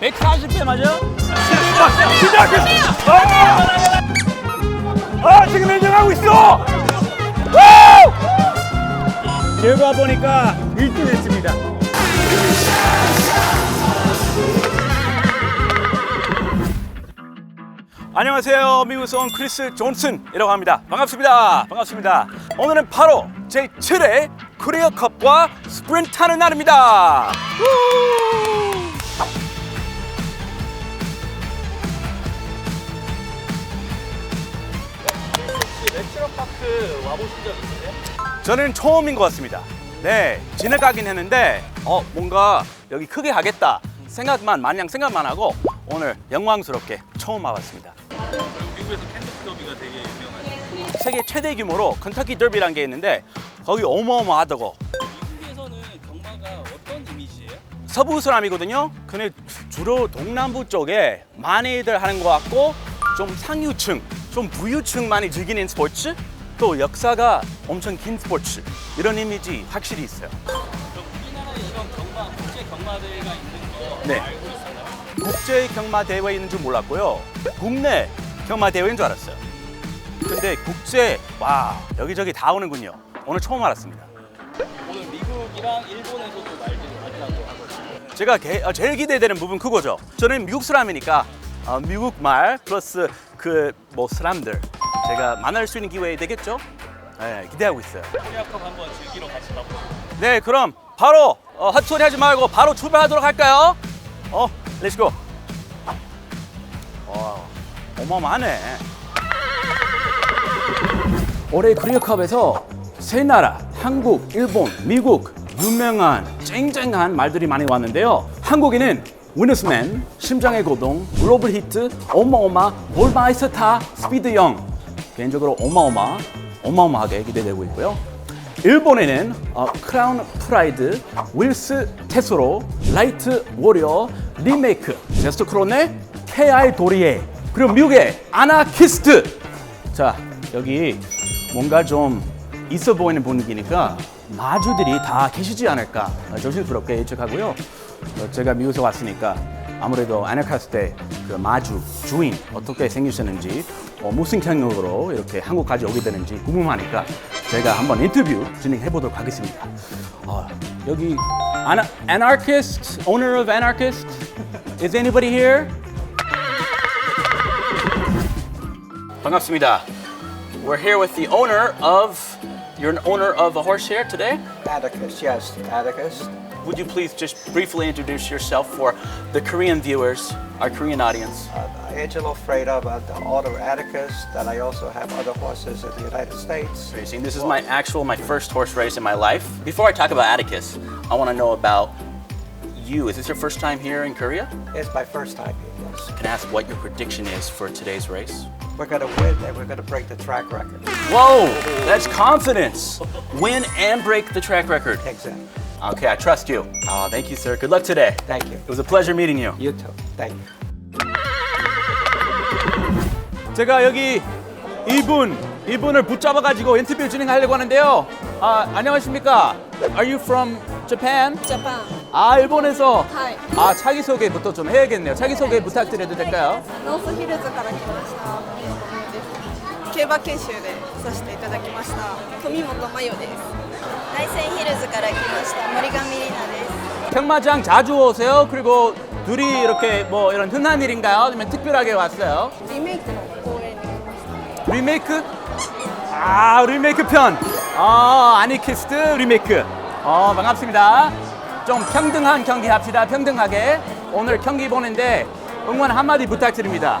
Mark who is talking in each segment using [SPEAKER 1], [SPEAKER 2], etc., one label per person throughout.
[SPEAKER 1] 140배 맞아?
[SPEAKER 2] 시작했어. 아! 아 지금 인정하고 있어. 결과 보니까 1등 했습니다. 안녕하세요. 미국에서 온 크리스 존슨이라고 합니다. 반갑습니다. 반갑습니다. 오늘은 바로 제 7회 코리아컵과 스프린트 하는 날입니다. 우!
[SPEAKER 1] 넥스트로파크 와보신 적 있으세요?
[SPEAKER 2] 저는 처음인 것 같습니다. 네, 지나가긴 했는데 어 뭔가 여기 크게 하겠다 생각만 마냥 생각만 하고 오늘 영광스럽게 처음 와봤습니다.
[SPEAKER 1] 미국에서 캔터키 더비가 되게 유명하죠.
[SPEAKER 2] 세계 최대 규모로 컨터키 더비라는 게 있는데 거기 어마어마하다고
[SPEAKER 1] 미국에서는 경마가 어떤 이미지예요?
[SPEAKER 2] 서부 사람이거든요. 근데 주로 동남부 쪽에 많이들 하는 것 같고 좀 상류층, 좀 부유층 많이 즐기는 스포츠 또 역사가 엄청 긴 스포츠 이런 이미지 확실히 있어요.
[SPEAKER 1] 그럼 우리나라에 이런 경마, 국제 경마 대회가 있는 거
[SPEAKER 2] 네.
[SPEAKER 1] 알고 있었나요?
[SPEAKER 2] 국제 경마 대회 있는 줄 몰랐고요. 국내 경마 대회인 줄 알았어요. 근데 국제 와 여기저기 다 오는군요. 오늘 처음 알았습니다.
[SPEAKER 1] 오늘 미국이랑 일본에서도 말들이 많다고 하거든요.
[SPEAKER 2] 제가 게- 어, 제일 기대되는 부분 그거죠. 저는 미국 사람이니까 어, 미국 말 플러스 그 뭐 사람들 제가 만날 수 있는 기회 되겠죠? 네, 기대하고 있어요.
[SPEAKER 1] 코리아컵 한번 즐기러 같이 가보죠.
[SPEAKER 2] 네, 그럼 바로 어, 헛소리 하지 말고 바로 출발하도록 할까요? 어, 렛츠고. 와, 어마어마하네. 올해 코리아컵에서 세 나라, 한국, 일본, 미국 유명한 쨍쨍한 말들이 많이 왔는데요. 한국에는 위너스맨, 심장의 고동, 글로벌 히트, 어마어마, 볼마이스타, 스피드 영 개인적으로 어마어마, 어마어마하게 기대되고 있고요. 일본에는 어, 크라운 프라이드, 윌스 테스로, 라이트 워리어, 리메이크, 제스트 크로네, KI 도리에, 그리고 미국의 아나키스트. 자, 여기 뭔가 좀 있어 보이는 분위기니까 마주들이 다 계시지 않을까 어, 조심스럽게 예측하고요. 어, 제가 미국에서 왔으니까 아무래도 아나카스트 그 마주 주인 어떻게 생기셨는지 어, 무슨 경력으로 이렇게 한국까지 오게 되는지 궁금하니까 제가 한번 인터뷰 진행해 보도록 하겠습니다. 어, 여기 아나, anarchist, owner of anarchist, is anybody here? 반갑습니다. We're here with the owner of. You're an owner of a horse here today.
[SPEAKER 3] Atticus, yes, Atticus.
[SPEAKER 2] Would you please just briefly introduce yourself for the Korean viewers, our Korean audience?
[SPEAKER 3] Uh, Angelo Freda, but the author Atticus, that I also have other horses in the United States.
[SPEAKER 2] Racing. This is my actual, my first horse race in my life. Before I talk about Atticus, I want to know about you. Is this your first time here in Korea?
[SPEAKER 3] It's my first time here, yes.
[SPEAKER 2] Can I ask what your prediction is for today's race?
[SPEAKER 3] We're going to win and we're going to break the track record.
[SPEAKER 2] Whoa, that's confidence. Win and break the track record.
[SPEAKER 3] Exactly.
[SPEAKER 2] Okay, I trust you. Oh, thank you, sir. Good luck today.
[SPEAKER 3] Thank you.
[SPEAKER 2] It was a pleasure meeting you.
[SPEAKER 3] You too. Thank you.
[SPEAKER 2] 제가 여기 이분 이분을 붙잡아 가지고 인터뷰 진행하려고 하는데요. 아 안녕하십니까? Are you from Japan?
[SPEAKER 4] Japan.
[SPEAKER 2] 아 일본에서.
[SPEAKER 4] はい。
[SPEAKER 2] 아 자기 소개부터 좀 해야겠네요. 자기 소개 부탁드려도 될까요?
[SPEAKER 4] ノースヒルズから来ました。競馬研修でさせていただきました。富本真代です。 나이센 히르즈 가라 기마시다 모리가미
[SPEAKER 2] 리나 데스 평마장 자주 오세요? 그리고 둘이 이렇게 뭐 이런 흔한 일인가요? 아니면 특별하게 왔어요?
[SPEAKER 4] 리메이크
[SPEAKER 2] 리메이크? 아 리메이크 편! 아 아니키스트 리메이크 어 반갑습니다 좀 평등한 경기 합시다 평등하게 오늘 경기 보는데 응원 한마디 부탁드립니다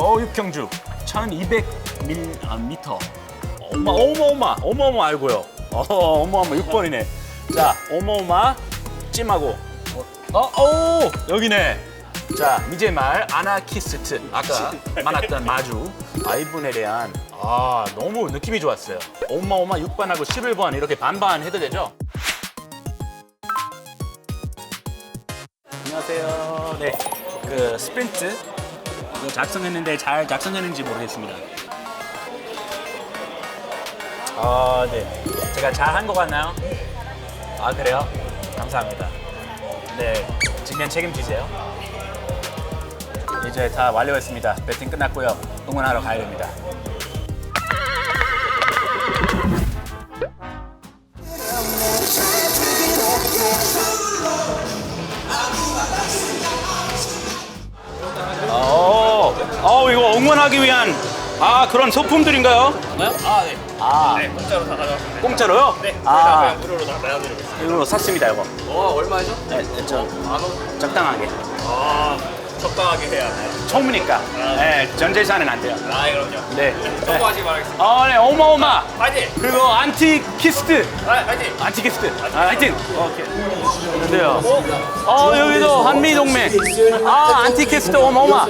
[SPEAKER 2] 어 6경주 1200 밀, 아, 미터. 어마 어마어마 어마어마 알고요. 어 어마어마 6번이네. 자 어마어마 찜하고 어, 오, 여기네. 자 미제말 아나키스트 아까 만났던 마주 아 이분에 대한 아 너무 느낌이 좋았어요. 오마오마 6번하고 11번 이렇게 반반 해도 되죠? 안녕하세요. 네, 그 스프린트 이거 작성했는데 잘 작성했는지 모르겠습니다. 아, 네. 제가 잘 한 것 같나요? 아, 그래요? 감사합니다. 네, 직면 책임지세요. 이제 다 완료했습니다. 배팅 끝났고요. 응원하러 가야 됩니다. 응원하기 위한 아 그런 소품들인가요?
[SPEAKER 1] 아, 네.
[SPEAKER 2] 아,
[SPEAKER 1] 네, 공짜로 다 가져왔습니다.
[SPEAKER 2] 공짜로요?
[SPEAKER 1] 네,
[SPEAKER 2] 아,
[SPEAKER 1] 그냥 무료로 다 나눠드리고 있습니다.
[SPEAKER 2] 이거 샀습니다, 이거.
[SPEAKER 1] 와, 얼마죠?
[SPEAKER 2] 네, 네, 저
[SPEAKER 1] 만 원?
[SPEAKER 2] 적당하게.
[SPEAKER 1] 아, 적당하게 해야 돼요.
[SPEAKER 2] 처음이니까. 네, 전 재산은 안 돼요.
[SPEAKER 1] 아, 그럼요.
[SPEAKER 2] 네.
[SPEAKER 1] 성공하시기 바라겠습니다.
[SPEAKER 2] 어, 네, 어마어마.
[SPEAKER 1] 파이팅!
[SPEAKER 2] 그리고 안티키스트.
[SPEAKER 1] 아, 파이팅!
[SPEAKER 2] 안티키스트. 아, 하여튼. 오케이. 그런데요. 어, 여기도 한미 동맹. 아, 안티키스트 어마어마.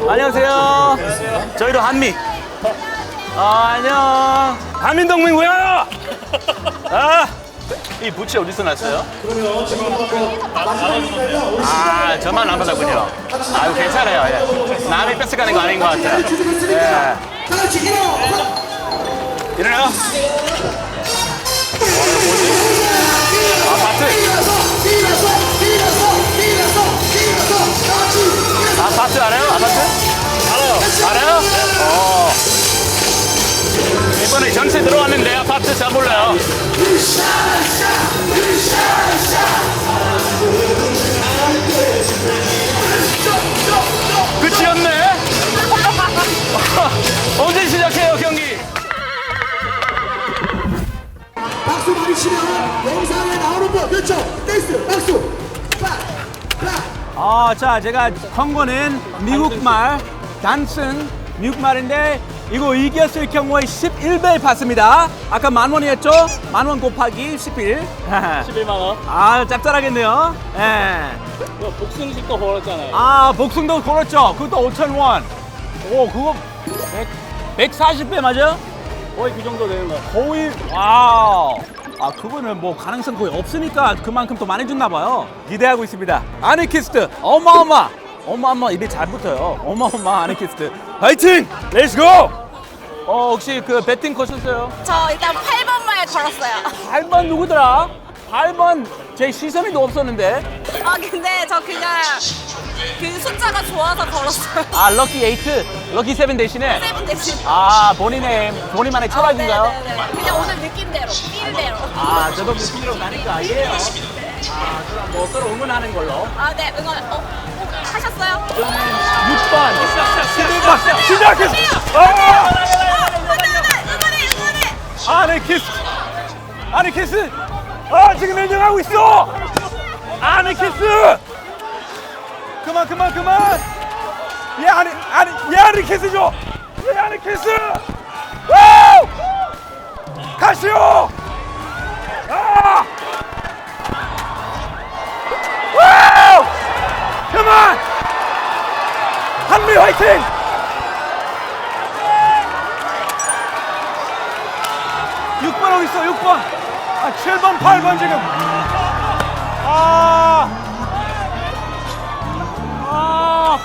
[SPEAKER 2] 안녕하세요. 저희도 한미. 아, 안녕. 한민 동맹 뭐야? 아, 이 부채 어디서 났어요? 아, 저만 안 받았군요. 아유, 괜찮아요. 예. 남이 뺏어가는 거 아닌 것 같아요. 예. 일어나요. 잘 몰라요. 끝이었네. 언제 시작해요 경기?
[SPEAKER 5] 박수 많이 치면 영상에 나오는 거 그렇죠 댄스 박수 빡
[SPEAKER 2] 아, 자, 제가 한 거는 미국말, 단슨 미국 말인데 이거 이겼을 경우에 11배 받습니다. 아까 만 원이었죠? 만 원 곱하기 11.
[SPEAKER 1] 11만 원.
[SPEAKER 2] 아, 짭짤하겠네요. 예.
[SPEAKER 1] 이거 복승식도 걸었잖아요.
[SPEAKER 2] 아, 복숭도 걸었죠? 그것도 5천 원. 오, 그거 100, 140배 맞아요?
[SPEAKER 1] 거의 그 정도 되는 거.
[SPEAKER 2] 거의 와우. 아 그거는 뭐 가능성 거의 없으니까 그만큼 더 많이 줬나 봐요. 기대하고 있습니다. 아니키스트 어마어마 어마어마 입에 잘 붙어요. 어마어마 아니키스트 파이팅! 렛츠고! 어 혹시 그 배팅 거셨어요?
[SPEAKER 4] 저 일단 8번말 걸었어요.
[SPEAKER 2] 8번 누구더라? 8번 제 시선이도 없었는데
[SPEAKER 4] 아 근데 저 그냥 그 숫자가 좋아서 걸었어요.
[SPEAKER 2] 아 럭키 8 럭키 7 대신에
[SPEAKER 4] 세븐 대신.
[SPEAKER 2] 아 본인의 본인만의 철학인가요?
[SPEAKER 4] 아, 네네네. 그냥 오늘 느낌대로, 필대로.
[SPEAKER 2] 아 저도 느낌으로 가니까 이해요. 아 그럼 뭐 서로 응원하는 걸로.
[SPEAKER 4] 아, 네, 응원. 어, 어 하셨어요?
[SPEAKER 2] 6번 시작했어. 아!
[SPEAKER 4] 어, 응원해, 응원해, 응원해.
[SPEAKER 2] 아네키스 아네키스 아 지금 인정하고 있어 아네키스 그만 그만 그만 얘 아니 아니 얘 아네키스 줘 얘 아네키스 와우 가시오 아 한미 화이팅 6번 어디 있어? 6번. 아, 7번, 8번 지금. 아. 아,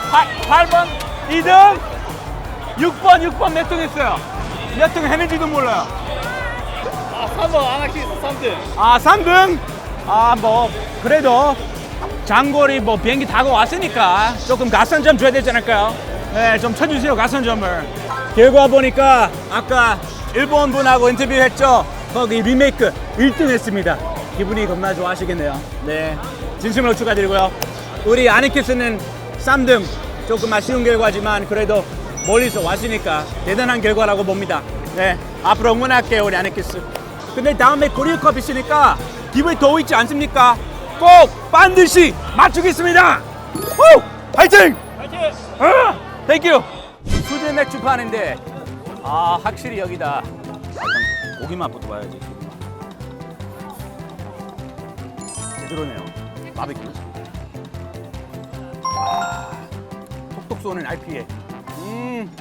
[SPEAKER 2] 8, 8번 2등. 6번, 6번 몇 등 했어요? 몇 등 했는지도 몰라요.
[SPEAKER 1] 아, 3번 아나키스 3등.
[SPEAKER 2] 아, 3등. 아, 뭐 그래도 장거리 뭐 비행기 타고 왔으니까 조금 가산점 줘야 되지 않을까요? 네, 좀 쳐주세요 가산점을. 결과 보니까 아까 일본 분하고 인터뷰했죠. 거기 리메이크 1등 했습니다. 기분이 겁나 좋아하시겠네요. 네, 진심으로 축하드리고요. 우리 아니키스는 3등. 조금 아쉬운 결과지만 그래도 멀리서 왔으니까 대단한 결과라고 봅니다. 네, 앞으로 응원할게요 우리 아니키스. 근데 다음에 코리아 컵 있으니까 기분이 더 있지 않습니까? 꼭 반드시 맞추겠습니다. 후! 파이팅!
[SPEAKER 1] 파이팅!
[SPEAKER 2] 어! 땡큐! 수제 맥주 파는데 아 확실히 여기다 고기맛부터 봐야지 제대로네요 바비큐 톡톡 쏘는 RPA. 음,